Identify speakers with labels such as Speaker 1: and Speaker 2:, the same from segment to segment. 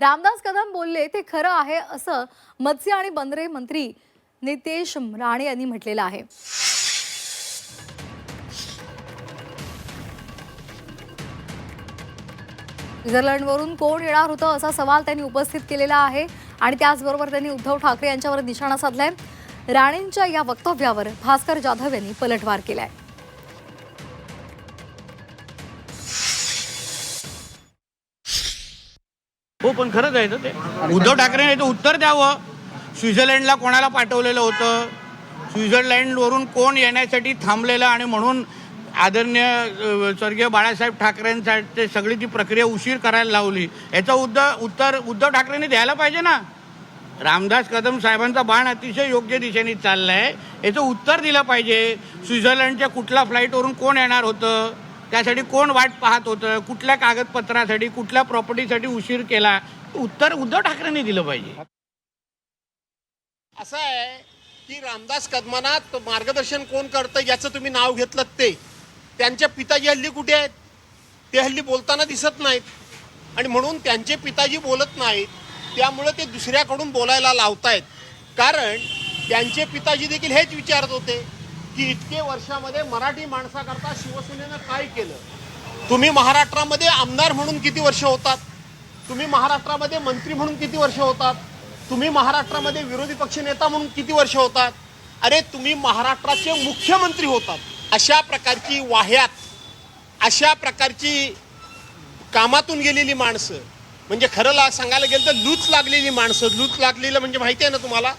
Speaker 1: रामदास कदम बोलले ते खरं आहे असं मत्स्य आणि बंदरे मंत्री नितेश राणे यांनी म्हटलेलं आहे. स्वित्झर्लंडवरून कोण येणार होतं असा सवाल त्यांनी उपस्थित केलेला आहे आणि त्याचबरोबर त्यांनी उद्धव ठाकरे यांच्यावर निशाणा साधलाय. राणेंच्या या वक्तव्यावर भास्कर जाधव यांनी पलटवार केलाय.
Speaker 2: हो पण खरंच आहे ना ते. उद्धव ठाकरेने याचं उत्तर द्यावं. स्वित्झर्लंडला कोणाला पाठवलेलं होतं? स्वित्झर्लंडवरून कोण येण्यासाठी थांबलेलं आणि म्हणून आदरणीय स्वर्गीय बाळासाहेब ठाकरेंसाठी सगळी ती प्रक्रिया उशीर करायला लावली. याचं उद्धव उत्तर उद्धव ठाकरेंनी द्यायला पाहिजे ना. रामदास कदम साहेबांचा बाण अतिशय योग्य दिशेने चाललाय. याचं उत्तर दिलं पाहिजे. स्वित्झर्लंडच्या कुठल्या फ्लाईटवरून कोण येणार होतं? त्यासाठी कोण वाट पाहत होतं? कुठल्या कागदपत्रासाठी कुठल्या प्रॉपर्टीसाठी उशीर केला? उत्तर उद्धव ठाकरेंनी दिलं पाहिजे.
Speaker 3: असं आहे की रामदास कदमांना मार्गदर्शन कोण करतं याचं तुम्ही नाव घेतलं ते. त्यांच्या पिताजी हल्ली कुठे आहेत? ते हल्ली बोलताना दिसत नाहीत. आणि म्हणून त्यांचे पिताजी बोलत नाहीत. त्यामुळे ते दुसऱ्याकडून बोलायला लावतायत. कारण त्यांचे पिताजी देखील हेच विचारत होते. की इतके वर्षामध्ये मराठी माणसाकरता शिवसेनेनं काय केलं? तुम्ही महाराष्ट्रामध्ये आमदार म्हणून किती वर्ष होतात? तुम्ही महाराष्ट्रामध्ये मंत्री म्हणून किती वर्ष होतात? तुम्ही महाराष्ट्रामध्ये विरोधी पक्षनेता म्हणून किती वर्ष होतात? अरे तुम्ही महाराष्ट्राचे मुख्यमंत्री होतात. अशा प्रकारची वाह्यात अशा प्रकारची कामातून गेलेली माणसं म्हणजे खरं ला सांगायला गेलं तर लूच लागलेली माणसं लूच लागलेलं म्हणजे माहिती आहे ना तुम्हाला?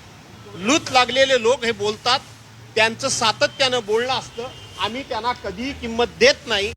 Speaker 3: लूच लागलेले लोक हे बोलतात त्यांचं सातत्यानं बोलणं असतं. आम्ही त्यांना कधीही किंमत देत नाही.